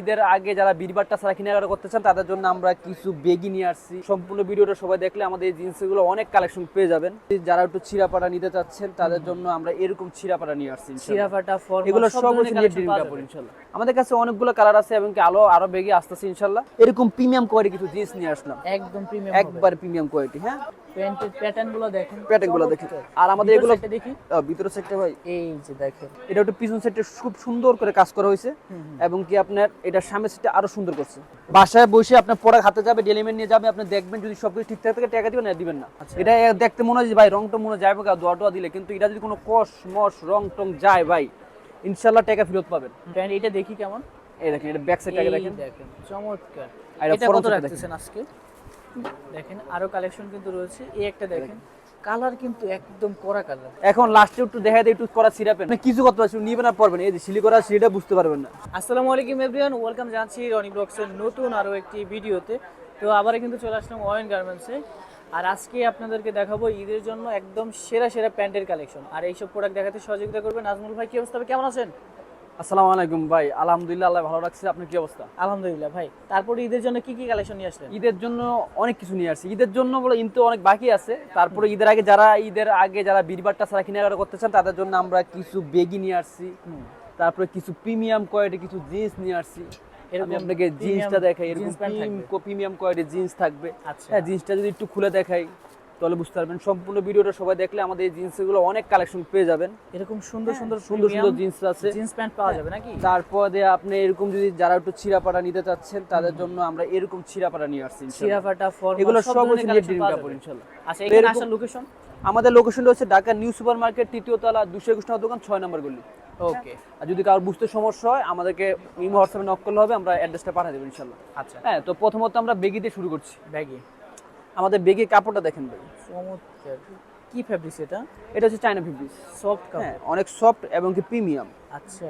ঈদের আগে যারা বীরবারটা ছাড়া কেনাকাটা করতে চান তাদের জন্য আমরা কিছু বেগি নিয়ে আসছি। সম্পূর্ণ ভিডিওটা সবাই দেখলে আমাদের এই জিন্সগুলো অনেক কালেকশন পেয়ে যাবেন। যারা একটু ছিঁড়াপাড়া নিতে চাচ্ছেন তাদের জন্য আমরা এরকম ছিঁড়াপাড়া নিয়ে আসছি। চিরাফাটা এগুলো সব কাপড় ইনশাল্লাহ। আমাদের কাছে অনেকগুলো কালার আছে এবং কি আলো আরও বেগে আসতেছে ইনশাল্লাহ। এরকম প্রিমিয়াম কোয়ালিটি কিছু জিন্স নিয়ে আসলাম। একদম প্রিমিয়াম একবার প্রিমিয়াম কোয়ালিটি হ্যাঁ? প্যান্টের প্যাটার্নগুলো দেখেন। প্যাটার্নগুলো দেখেন আর আমাদের এগুলো দেখি। আহ, সেটটা ভাই। এই যে দেখেন। এটা একটু পিছন সেটে খুব সুন্দর করে কাজ করা হয়েছে। এবং কি আপনার এটা সামনের সেটটা আরও সুন্দর করছে। বাসায় বসে আপনার প্রোডাক্ট হাতে যাবে ডেলিমেন্ট নিয়ে যাবে আপনি দেখবেন যদি সবকিছু ঠিকঠাক থাকে টাকা দিবেন না দিবেন না। আচ্ছা। এটা দেখতে মনে হয় ভাই রংটা মনে হয় যাবে দোয়া টোয়া দিলে। কিন্তু এটা যদি কোনো কষ মশ রং টং যায় ভাই ইনশাল্লাহ টাকা ফেরত পাবেন। এটা দেখি কেমন? এই দেখেন এটা ব্যাক সাইডটাকে দেখেন। দেখেন চমৎকার। এটা কত রাখতেছেন আজকে? দেখেন আরও কালেকশন কিন্তু রয়েছে। এই একটা দেখেন। কালার কিন্তু একদম কড়া কালার এখন লাস্টে একটু দেখা দেয় একটু করা সিরাপে মানে কিছু করতে পারছি নিবেন আর পারবেন। এই যে সিলি করা সিলিটা বুঝতে পারবেন না। আসসালামু আলাইকুম এভরিওয়ান ওয়েলকাম জানাচ্ছি রনি ব্লগসের নতুন আরও একটি ভিডিওতে। তো আবার কিন্তু চলে আসলাম ওয়েন গার্মেন্টসে আর আজকে আপনাদেরকে দেখাবো ঈদের জন্য একদম সেরা সেরা প্যান্টের কালেকশন আর এইসব প্রোডাক্ট দেখাতে সহযোগিতা করবেন। নাজমুল ভাই কি অবস্থা? কেমন আছেন? আসসালামু আলাইকুম ভাই আলহামদুলিল্লাহ আল্লাহ ভালো রাখছে আপনার কি অবস্থা? আলহামদুলিল্লাহ ভাই তারপরে ঈদের জন্য কি কি কালেকশন নিয়ে আসলেন? ঈদের জন্য অনেক কিছু নিয়ে আসছি। ঈদের জন্য বলে ঈদ তো অনেক বাকি আছে। তারপরে ঈদের আগে যারা ঈদের আগে যারা বীরবারটা ছাড়া কেনাকাটা করতে চান তাদের জন্য আমরা কিছু বেগি নিয়ে আসছি। তারপরে কিছু প্রিমিয়াম কোয়ালিটি কিছু জিন্স নিয়ে আসছি। আমি আপনাকে জিন্সটা দেখাই এরকম। প্রিমিয়াম কোয়ালিটি জিন্স থাকবে। আচ্ছা। হ্যাঁ জিন্সটা যদি একটু খুলে দেখাই। তাহলে বুঝতে পারবেন। সম্পূর্ণ ভিডিওটা সবাই দেখলে আমাদের এই জিন্সগুলো অনেক কালেকশন পেয়ে যাবেন। এরকম সুন্দর সুন্দর সুন্দর সুন্দর জিন্স আছে। জিন্স প্যান্ট পাওয়া যাবে নাকি? তারপরে আপনি এরকম যদি যারা একটু ছিঁড়াপাড়া নিতে চাচ্ছেন তাদের জন্য আমরা এরকম ছিঁড়াপাড়া নিয়ে আসছি। চিরাফাটা ফর্মাল এগুলো সব হচ্ছে নেট কাপড় ইনশাআল্লাহ। আচ্ছা এখানে আসার লোকেশন আমাদের লোকেশনটা হচ্ছে ঢাকা নিউ সুপার মার্কেট তৃতীয় তলা দুশো একুশ নম্বর দোকান ছয় নম্বর গলি। ওকে আর যদি কারোর বুঝতে সমস্যা হয় আমাদেরকে ইমো হোয়াটসঅ্যাপে নক করলে হবে আমরা অ্যাড্রেসটা পাঠিয়ে দেবো ইনশাল্লাহ আচ্ছা। হ্যাঁ তো প্রথমত আমরা বেগিতে শুরু করছি। ব্যাগি আমাদের বেগের কাপড়টা দেখেন ভাই। চমৎকার। কি ফ্যাব্রিক্স এটা? এটা হচ্ছে চাইনা ফিফটিস সফট হ্যাঁ কাপড় অনেক সফট এবং কি প্রিমিয়াম আচ্ছা।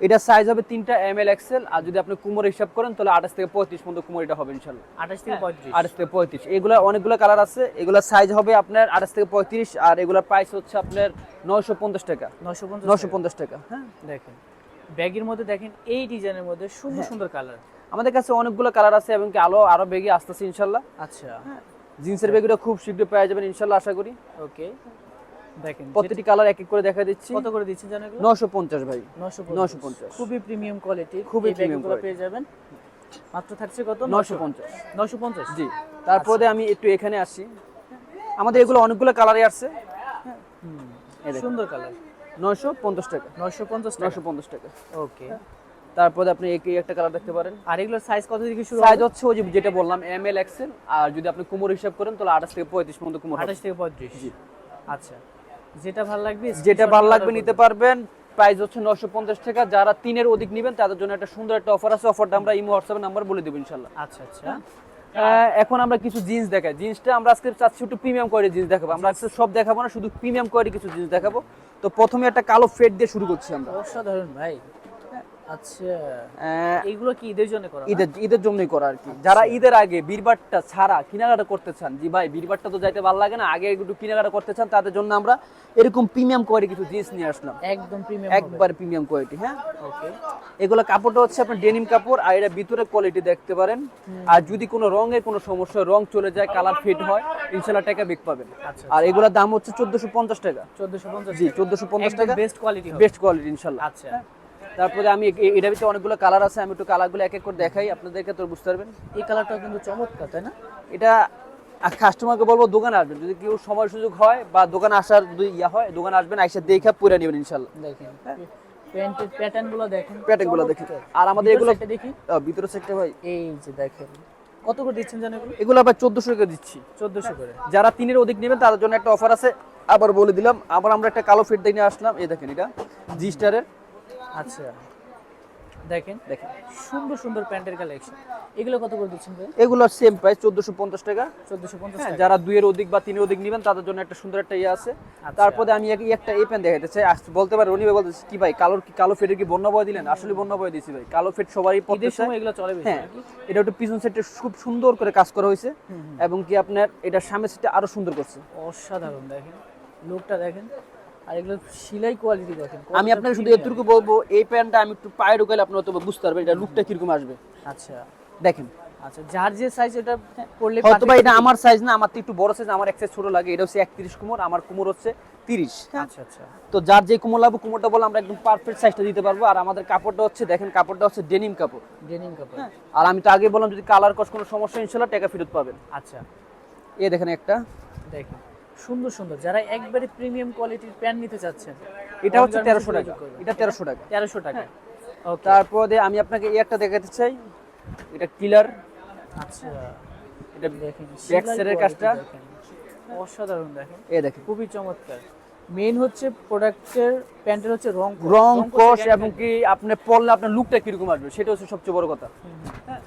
এটা সাইজ হবে তিনটা এম এল এক্সেল আর যদি আপনি কুমোর হিসাব করেন তাহলে আঠাশ থেকে পঁয়ত্রিশ পর্যন্ত কুমোর এটা হবে ইনশাল্লাহ আঠাশ থেকে পঁয়ত্রিশ। আঠাশ থেকে পঁয়ত্রিশ। এগুলো অনেকগুলো কালার আছে এগুলো সাইজ হবে আপনার আঠাশ থেকে পঁয়ত্রিশ আর এগুলোর প্রাইস হচ্ছে আপনার নয়শো পঞ্চাশ টাকা। নশো পঞ্চাশ নশো পঞ্চাশ টাকা হ্যাঁ। দেখেন ব্যাগের মধ্যে দেখেন এই ডিজাইনের মধ্যে সুন্দর হ্যাঁ। সুন্দর কালার আমাদের কাছে অনেকগুলো কালার আছে এবং কি আলো আরও বেগে আসতেছে ইনশাল্লাহ আচ্ছা। জিন্সের বেগগুলো খুব শীঘ্রই পেয়ে যাবেন ইনশাল্লাহ আশা করি। ওকে দেখেন প্রতিটি কালার এক এক করে দেখা দিচ্ছি। কত করে দিচ্ছেন জানেন এগুলো? নশো পঞ্চাশ ভাই 950 খুবই প্রিমিয়াম কোয়ালিটি খুবই প্রিমিয়াম। পেয়ে যাবেন। মাত্র থাকছে কত? নশো পঞ্চাশ। নশো পঞ্চাশ? জি তারপরে আমি একটু এখানে আসি। আমাদের এগুলো অনেকগুলো কালারই আসছে। সুন্দর কালার নয়শো পঞ্চাশ টাকা। নশো পঞ্চাশ নশো পঞ্চাশ টাকা। ওকে। তারপরে আপনি এই একটা কালার দেখতে পারেন। আর এগুলোর সাইজ কত থেকে শুরু সাইজ হচ্ছে ওই যেটা বললাম এম এল এক্সেল আর যদি আপনি কুমোর হিসাব করেন তাহলে আঠাশ থেকে পঁয়ত্রিশ পর্যন্ত কুমোর আঠাশ থেকে পঁয়ত্রিশ। আচ্ছা। যেটা ভালো লাগবে যেটা ভালো লাগবে নিতে পারবেন প্রাইস হচ্ছে নশো পঞ্চাশ টাকা। যারা তিনের অধিক নেবেন তাদের জন্য একটা সুন্দর একটা অফার আছে। অফারটা আমরা ইমো হোয়াটসঅ্যাপ নাম্বার বলে দেবো ইনশাল্লাহ আচ্ছা আচ্ছা। আহ, এখন আমরা কিছু জিন্স দেখাই। জিন্সটা আমরা আজকে চাচ্ছি একটু প্রিমিয়াম কোয়ালিটি জিন্স দেখাবো। আমরা আজকে সব দেখাবো না শুধু প্রিমিয়াম কোয়ালিটি কিছু জিন্স দেখাবো। তো প্রথমে একটা কালো ফেড দিয়ে শুরু করছি আমরা। অসাধারণ ভাই। আচ্ছা। আহ, কি ঈদের জন্য করা ঈদের ঈদের জন্যই করা আর কি। যারা ঈদের আগে বীরবারটা ছাড়া কেনাকাটা করতে চান জি ভাই বীরবারটা তো যাইতে ভালো লাগে না আগে একটু কেনাকাটা করতে চান তাদের জন্য আমরা এরকম প্রিমিয়াম কোয়ালিটি কিছু জিন্স নিয়ে আসলাম। একদম প্রিমিয়াম একবার প্রিমিয়াম কোয়ালিটি হ্যাঁ? ওকে এগুলো কাপড়টা হচ্ছে আপনার ডেনিম কাপড় আর এটা ভিতরে কোয়ালিটি দেখতে পারেন। আর যদি কোনো রঙের কোনো সমস্যা রং চলে যায় কালার ফিট হয় ইনশাল্লাহ টাকা বিক পাবেন। আচ্ছা আর এগুলোর দাম হচ্ছে চোদ্দশো পঞ্চাশ টাকা। চোদ্দশো পঞ্চাশ জি চোদ্দশো পঞ্চাশ টাকা। বেস্ট কোয়ালিটি বেস্ট কোয়ালিটি ইনশাল্লাহ। আচ্ছা। তারপরে আমি এ- এটার ভিতরে অনেকগুলো কালার আছে আমি একটু কালারগুলো এক এক করে দেখাই আপনাদেরকে তো বুঝতে পারবেন। এই কালারটাও কিন্তু চমৎকার তাই না? এটা কাস্টমারকে বলব দোকানে আসবেন। যদি কেউ সময় সুযোগ হয় বা দোকানে আসার যদি ইয়া হয় দোকানে আসবেন আইসা দেখে পরে নেবেন ইনশাল্লাহ। দেখেন প্যান্টের দেখেন। আর আমাদের এগুলো দেখি। ভিতরে সেটটা ভাই। এই যে দেখেন কত করে দিচ্ছেন জানেন এগুলো? এগুলো আবার চোদ্দশো টাকা দিচ্ছি। চোদ্দশো করে। যারা তিনের অধিক নেবেন তাদের জন্য একটা অফার আছে। আবার বলে দিলাম আবার আমরা একটা কালো ফিট দিয়ে নিয়ে আসলাম। এই দেখেন এটা জি স্টারের আচ্ছা। দেখেন দেখেন। সুন্দর সুন্দর প্যান্টের কালেকশন এগুলো কত করে দিচ্ছেন ভাই? এগুলো সেম প্রাইস চোদ্দশো পঞ্চাশ টাকা। চোদ্দশো পঞ্চাশ হ্যাঁ টাকা। যারা দুইয়ের অধিক বা তিনের অধিক নেবেন তাদের জন্য একটা সুন্দর একটা ইয়ে আছে। আচ্ছা। তারপরে আমি একটা এই প্যান্ট দেখাতে চাই। বলতে পারি রনি ভাই বলতেছে কি ভাই কালো কি কালো ফেটের কি বন্য বয় দিলেন? আসলে বন্য বয় দিয়েছি ভাই। কালো ফেট সবারই পড়তে সময় এগুলো চলে বেশি হ্যাঁ এটা একটু পিছন সেটে খুব সুন্দর করে কাজ করা হয়েছে। এবং কি আপনার এটা সামনের সেটটা আরও সুন্দর করছে। অসাধারণ দেখেন। লুকটা দেখেন। আর এগুলো সেলাই কোয়ালিটি দেখেন আমি আপনাকে শুধু এতটুকু বলব এই প্যান্টটা আমি একটু পায়ে ঢুকালে আপনি হয়তো বুঝতে পারবেন এটা লুকটা কীরকম আসবে। আচ্ছা। দেখেন। আচ্ছা যার যে সাইজ এটা পড়লে হয়তো বা এটা আমার সাইজ না আমার তো একটু বড় সাইজ আমার এক size ছোট লাগে এটা হচ্ছে একত্রিশ কুমোর আমার কুমোর হচ্ছে তিরিশ। আচ্ছা আচ্ছা। তো যার যে কুমোর লাগবে কুমোরটা বলে আমরা একদম পারফেক্ট সাইজটা দিতে পারব। আর আমাদের কাপড়টা হচ্ছে দেখেন কাপড়টা হচ্ছে ডেনিম কাপড়। ডেনিম কাপড়। আর আমি তো আগে বললাম যদি কালার কস কোনো সমস্যা ইনশাল্লাহ টাকা ফেরত পাবেন। আচ্ছা। এ দেখেন একটা। দেখেন। সুন্দর সুন্দর। যারা একবারে প্রিমিয়াম কোয়ালিটির প্যান্ট নিতে চাচ্ছেন এটা হচ্ছে তেরোশো টাকা। এটা তেরোশো টাকা। তেরোশো টাকা। ওকে তারপরে আমি আপনাকে এই একটা দেখাতে চাই। এটা কিলার আচ্ছা। এটা দেখেন কাজটা। অসাধারণ দেখেন। এ দেখেন। খুবই চমৎকার। মেইন হচ্ছে প্রোডাক্টের প্যান্টের হচ্ছে রং। রং থেকে এবং কি আপনি পরলে আপনার লুকটা কীরকম আসবে সেটা হচ্ছে সবচেয়ে বড় কথা। হ্যাঁ।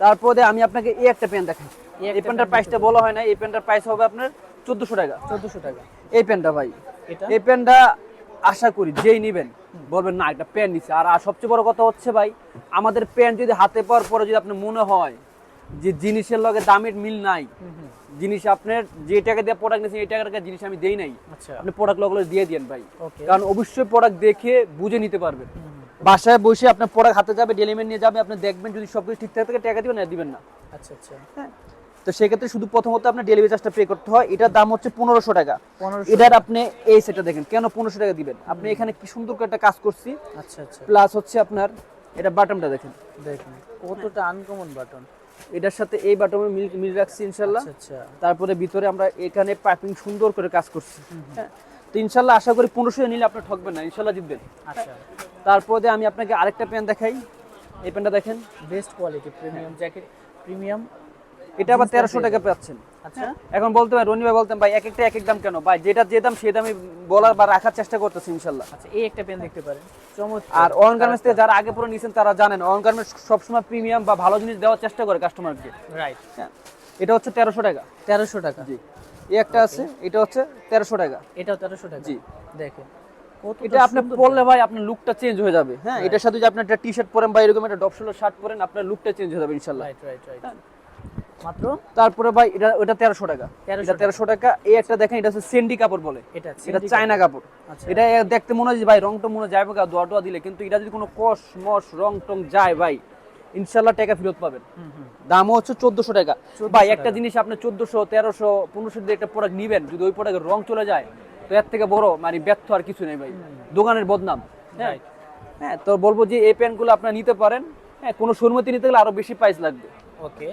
তারপরে আমি আপনাকে এই একটা প্যান্ট দেখাই। এই পেনটার প্রাইসটা বলা হয় না এই পেনটার প্রাইস হবে আপনার চোদ্দশো টাকা। চোদ্দশো টাকা। এই পেনটা ভাই এটা? এই পেনটা আশা করি যেই নিবেন বলবেন না একটা পেন নিচ্ছে আর সবচেয়ে বড় কথা হচ্ছে ভাই আমাদের পেন যদি হাতে পাওয়ার পরে যদি আপনার মনে হয় যে জিনিসের লগে দামের মিল নাই। জিনিস আপনার যে টাকা দিয়ে প্রোডাক্ট নিয়েছেন এই টাকার জিনিস আমি দেই নাই আচ্ছা। আপনি প্রোডাক্ট লগগুলো দিয়ে দিন ভাই। কারণ অবশ্যই প্রোডাক্ট দেখে বুঝে নিতে পারবেন। বাসায় বসে আপনার প্রোডাক্ট হাতে যাবে ডেলিভারি নিয়ে যাবে আপনি দেখবেন যদি সবকিছু ঠিকঠাক থাকে টাকা দিবেন না দিবেন না। আচ্ছা আচ্ছা। তো সেক্ষেত্রে শুধু প্রথমত আপনার ডেলিভারি চার্জটা পে করতে হয়। এটার দাম হচ্ছে পনেরোশো টাকা। এটার আপনি এই সেটা দেখেন কেন পনেরোশো টাকা দিবেন? আপনি এখানে কি সুন্দর করে একটা কাজ করছি। আচ্ছা আচ্ছা। প্লাস হচ্ছে আপনার এটা বাটনটা দেখেন। দেখেন কতটা আনকমন বাটন এটার সাথে এই বাটনে মিল মিল রাখছি ইনশাল্লাহ। আচ্ছা আচ্ছা। তারপরে ভিতরে আমরা এখানে পাইপিং সুন্দর করে কাজ করছি। হ্যাঁ। তো ইনশাল্লাহ আশা করি পনেরোশো নিলে আপনি ঠকবেন না ইনশাল্লাহ জিতবেন। আচ্ছা। তারপরে আমি আপনাকে আরেকটা পেন দেখাই। এই পেনটা দেখেন। Best quality premium jacket premium এটা আবার তেরোশো টাকা পাচ্ছেন। আচ্ছা। এখন বলতে পারেন রনি ভাই বলতেন ভাই এক একটা এক এক দাম কেন? ভাই যেটা যে দাম সেই দামই বলার বা রাখার চেষ্টা করতেছি ইনশাল্লাহ। আচ্ছা এই একটা পেন দেখতে পারেন। আর অন গার্মেন্টস থেকে যারা আগে পরে নিয়েছেন তারা জানেন অন গার্মেন্টস সবসময় প্রিমিয়াম বা ভালো জিনিস দেওয়ার চেষ্টা করে কাস্টমারকে রাইট এটা হচ্ছে তেরোশো টাকা। তেরোশো টাকা। জি। এই একটা আছে এটা হচ্ছে তেরোশো টাকা। এটাও তেরোশো টাকা। জি। দেখেন এটা আপনি পরলে ভাই আপনার লুকটা চেঞ্জ হয়ে যাবে। হ্যাঁ এটার সাথে যদি আপনি একটা টি শার্ট পরেন বা এরকম একটা ডপশোলার শার্ট পরেন আপনার লুকটা চেঞ্জ হয়ে যাবে ইনশাল্লাহ। রাইট রাইট রাইট মাত্র? তারপরে ভাই এটা ওটা তেরোশো টাকা। এটা তেরোশো টাকা। এই একটা দেখেন এটা হচ্ছে সেন্ডি কাপড় বলে। এটা এটা চায়না কাপড়। আচ্ছা। এটা দেখতে মনে হয় ভাই রংটা মনে যাবে গা দোয়া টোয়া দিলে কিন্তু এটা যদি কোনো কষ রং টং যায় ভাই ইনশাল্লাহ টাকা ফেরত পাবেন। দামও হচ্ছে চোদ্দশো টাকা। ভাই একটা জিনিস আপনি চোদ্দশো তেরোশো পনেরোশো দিয়ে একটা প্রোডাক্ট নিবেন যদি ওই প্রোডাক্টের রং চলে যায় তো এর থেকে বড় মানে ব্যর্থ আর কিছু নেই ভাই। দোকানের বদনাম। হ্যাঁ? হ্যাঁ তো বলব যে এই প্যান্টগুলো আপনারা নিতে পারেন। হ্যাঁ কোনো সরমতি নিতে গেলে আরও বেশি প্রাইস লাগবে। ওকে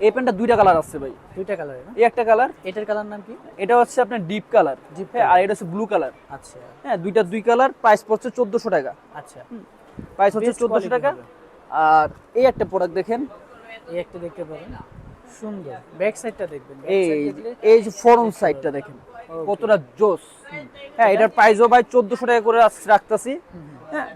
এই প্যান্টটা দুইটা কালার আছে ভাই। দুইটা কালার এই একটা কালার এটার কালার নাম কি? এটা হচ্ছে আপনার ডিপ কালার Deep হ্যাঁ আর এটা হচ্ছে ব্লু কালার। আচ্ছা। হ্যাঁ দুইটা দুই কালার প্রাইস পড়ছে চোদ্দশো টাকা। আচ্ছা। প্রাইস হচ্ছে চোদ্দশো টাকা। আর এই একটা প্রোডাক্ট দেখেন। এই একটা দেখতে পারেন সুন্দর। ব্যাক সাইডটা দেখবেন। এই এই যে ফরন সাইডটা দেখেন কতটা জোস। হ্যাঁ এটার প্রাইসও ভাই চোদ্দশো টাকা করে রাখ- রাখতাছি। হ্যাঁ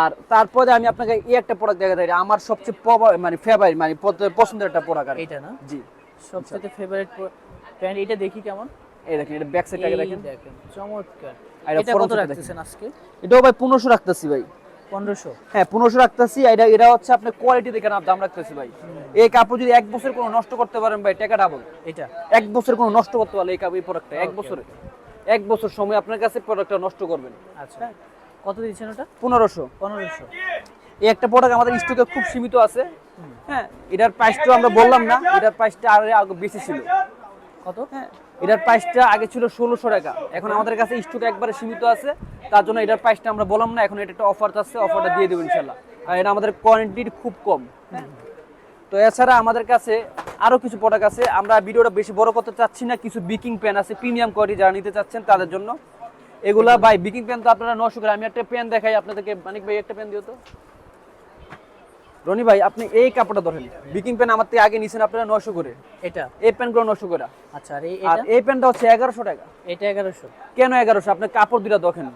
আর তারপরে আমি আপনাকে এই একটা প্রোডাক্ট দেখা দেয় আমার সবচেয়ে মানে ফেভারিট মানে পছন্দের একটা প্রোডাক্ট। এইটা না? জি। সবচেয়ে ফেভারিট প্যান্ট এটা দেখি কেমন? এই দেখেন এটা ব্যাক সাইডটাকে দেখেন। দেখেন চমৎকার। এটা এটা কত রাখতেছেন আজকে? এটাও ভাই পনেরোশো রাখতেছি ভাই। পনেরোশো? হ্যাঁ পনেরোশো রাখতেছি। এটা এটা হচ্ছে আপনার কোয়ালিটি দেখে না দাম রাখতেছি ভাই। এই কাপড় যদি এক বছর কোনো নষ্ট করতে পারেন ভাই টাকা ডাবল এটা? এক বছর কোনো নষ্ট করতে পারলে এই কাপড় এই প্রোডাক্টটা এক বছরে। এক বছর সময় আপনার কাছে প্রোডাক্টটা নষ্ট করবেন। আচ্ছা। কত দিচ্ছেন ওটা? পনেরোশো। পনেরোশো। এই একটা প্রোডাক্ট আমাদের স্টকে খুব সীমিত আছে। হ্যাঁ এটার প্রাইসটা আমরা বললাম না এটার প্রাইসটা আরও আগে বেশি ছিল। কত? হ্যাঁ এটার প্রাইসটা আগে ছিল ষোলোশো টাকা। এখন আমাদের কাছে স্টক একবারে সীমিত আছে তার জন্য এটার প্রাইসটা আমরা বললাম না এখন এটা একটা অফার আছে অফারটা দিয়ে দেবো ইনশাল্লাহ আর এটা আমাদের কোয়ান্টিটি খুব কম। তো এছাড়া আমাদের কাছে আরও কিছু প্রোডাক্ট আছে। আমরা ভিডিওটা বেশি বড় করতে চাচ্ছি না কিছু বিকিং প্যান আছে প্রিমিয়াম কোয়ালিটি যারা নিতে চাচ্ছেন তাদের জন্য। এগুলা ভাই বিকিং প্যান তো আপনারা নশো করে আমি একটা প্যান দেখাই আপনাদেরকে। মানিক ভাই একটা প্যান দিও তো। রনি ভাই আপনি এই কাপড়টা ধরেন। বিকিং প্যান আমার থেকে আগে নিছেন আপনারা নশো করে। এটা? এই প্যান্টগুলো নশো করে। আচ্ছা আর এই- আর এই প্যান্টটা হচ্ছে এগারোশো টাকা। এটা এগারোশো। কেন এগারোশো? আপনি কাপড় দুটা দেখেন।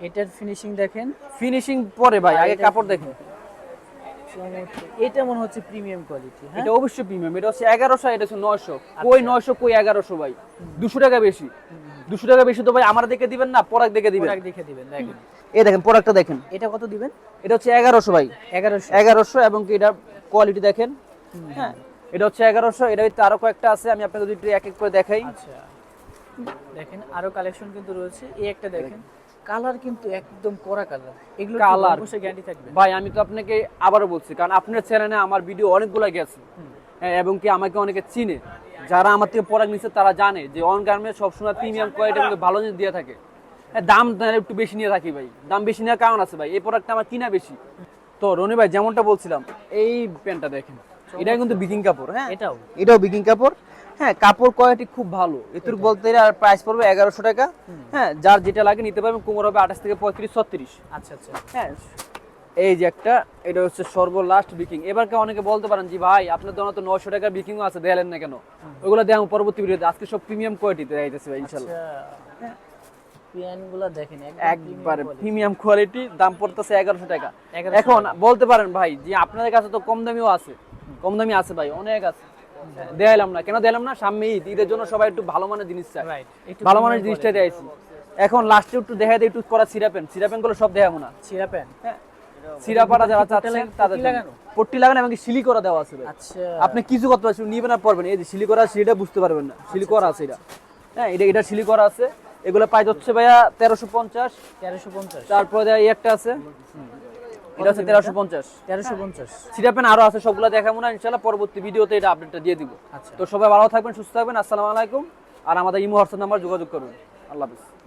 এটার ফিনিশিং দেখেন। ফিনিশিং পরে ভাই আগে কাপড় দেখেন। এটা মনে হচ্ছে প্রিমিয়াম কোয়ালিটি হ্যাঁ? এটা অবশ্যই প্রিমিয়াম এটা হচ্ছে এগারোশো এটা হচ্ছে নয়শো কই নয়শো কই এগারোশো ভাই। দুশো টাকা বেশি। দুশো টাকা বেশি তো ভাই আমার দেখে দিবেন না পরাক দেখে দিবেন। দেখে দিবেন দেখেন এই দেখেন প্রোডাক্টটা দেখেন। এটা কত দিবেন? এটা হচ্ছে এগারোশো ভাই। এগারোশো। এগারোশো এবং কি এটার কোয়ালিটি দেখেন। হ্যাঁ এটা হচ্ছে এগারোশো এটা হচ্ছে আরও কয়েকটা আছে আমি আপনাকে যদি একটু এক এক করে দেখাই। আচ্ছা। দেখেন আরও কালেকশন কিন্তু রয়েছে। এই একটা দেখেন কালার কিন্তু একদম কড়া কালার এগুলো Colour। অবশ্যই গ্যারান্টি থাকবে? ভাই আমি তো আপনাকে আবারও বলছি কারণ আপনার চ্যানেলে আমার ভিডিও অনেকগুলো গেছে। হ্যাঁ, এবং কি আমাকে অনেকে চিনে। যারা আমার থেকে প্রোডাক্ট নিচ্ছে তারা জানে যে অন গার্মেন্ট সবসময় প্রিমিয়াম কোয়ালিটি ভালো জিনিস দিয়ে থাকে। হ্যাঁ, দাম একটু বেশি নিয়ে থাকি ভাই। দাম বেশি নেওয়ার কারণ আছে ভাই। এই প্রোডাক্টটা আমার কিনা বেশি। তো রনি ভাই যেমনটা বলছিলাম এই প্যান্টটা দেখেন। এটা কিন্তু বিকিং কাপড় হ্যাঁ? এটাও। এটাও বিকিং কাপড়। হ্যাঁ কাপড় কোয়ালিটি খুব ভালো। এতুর বলতে আর প্রাইস পড়বে এগারোশো টাকা। হ্যাঁ যার যেটা লাগে নিতে পারবেন কোমর হবে আঠাশ থেকে পঁয়ত্রিশ ছত্রিশ। আচ্ছা আচ্ছা। হ্যাঁ এই যে একটা এটা হচ্ছে সর্বলাস্ট বিকিং এবার কে অনেকে বলতে পারেন যে ভাই আপনার দোকানে তো নশো টাকার বিকিং আছে দেখালেন না কেন? ওগুলো দেখাম পরবর্তী ভিডিওতে আজকে সব প্রিমিয়াম কোয়ালিটিতে দেখাইতেছে ভাই ইনশাল্লাহ। আচ্ছা। দেখেন একবারে প্রিমিয়াম কোয়ালিটি দাম পড়তেছে এগারোশো টাকা। এখন বলতে পারেন ভাই যে আপনাদের কাছে তো কম দামিও আছে। কম দামি আছে ভাই অনেক আছে। দেখাইলাম না। কেন দেখালাম না? সামনে ঈদ ঈদের জন্য সবাই একটু ভালো মানের জিনিস চায়। ভালো মানের জিনিসটা দেখাইছি এখন লাস্টে একটু দেখাই দেয় একটু করা সিরাপেন সিরাপেনগুলো সব দেখাবো না। ছিঁড়া প্যান সিরাপাটা যারা চাচ্ছেন তাদের পট্টি লাগানো? এবং সিলি করা দেওয়া আছে আচ্ছা। আপনি কিছু করতে পারছেন নিবেন আর পারবেন এই যে সিলি করা সিলিটা বুঝতে পারবেন না। সিলি করা আছে এটা। হ্যাঁ এটা এটা সিলি করা আছে। এগুলো প্রাইস হচ্ছে ভাইয়া তেরোশো পঞ্চাশ। তেরোশো পঞ্চাশ। তারপরে এই একটা আছে। এটা হচ্ছে তেরোশো পঞ্চাশ। তেরোশো পঞ্চাশ। সিরাপেন আরও আছে সবগুলো দেখাবো না ইনশাল্লাহ পরবর্তী ভিডিওতে এটা আপডেটটা দিয়ে দিব। আচ্ছা। তো সবাই ভালো থাকবেন সুস্থ থাকবেন। আসসালামু আলাইকুম। আর আমাদের ইমো হোয়াটসঅ্যাপ নাম্বার যোগাযোগ করবেন আল্লাহ হাফিজ।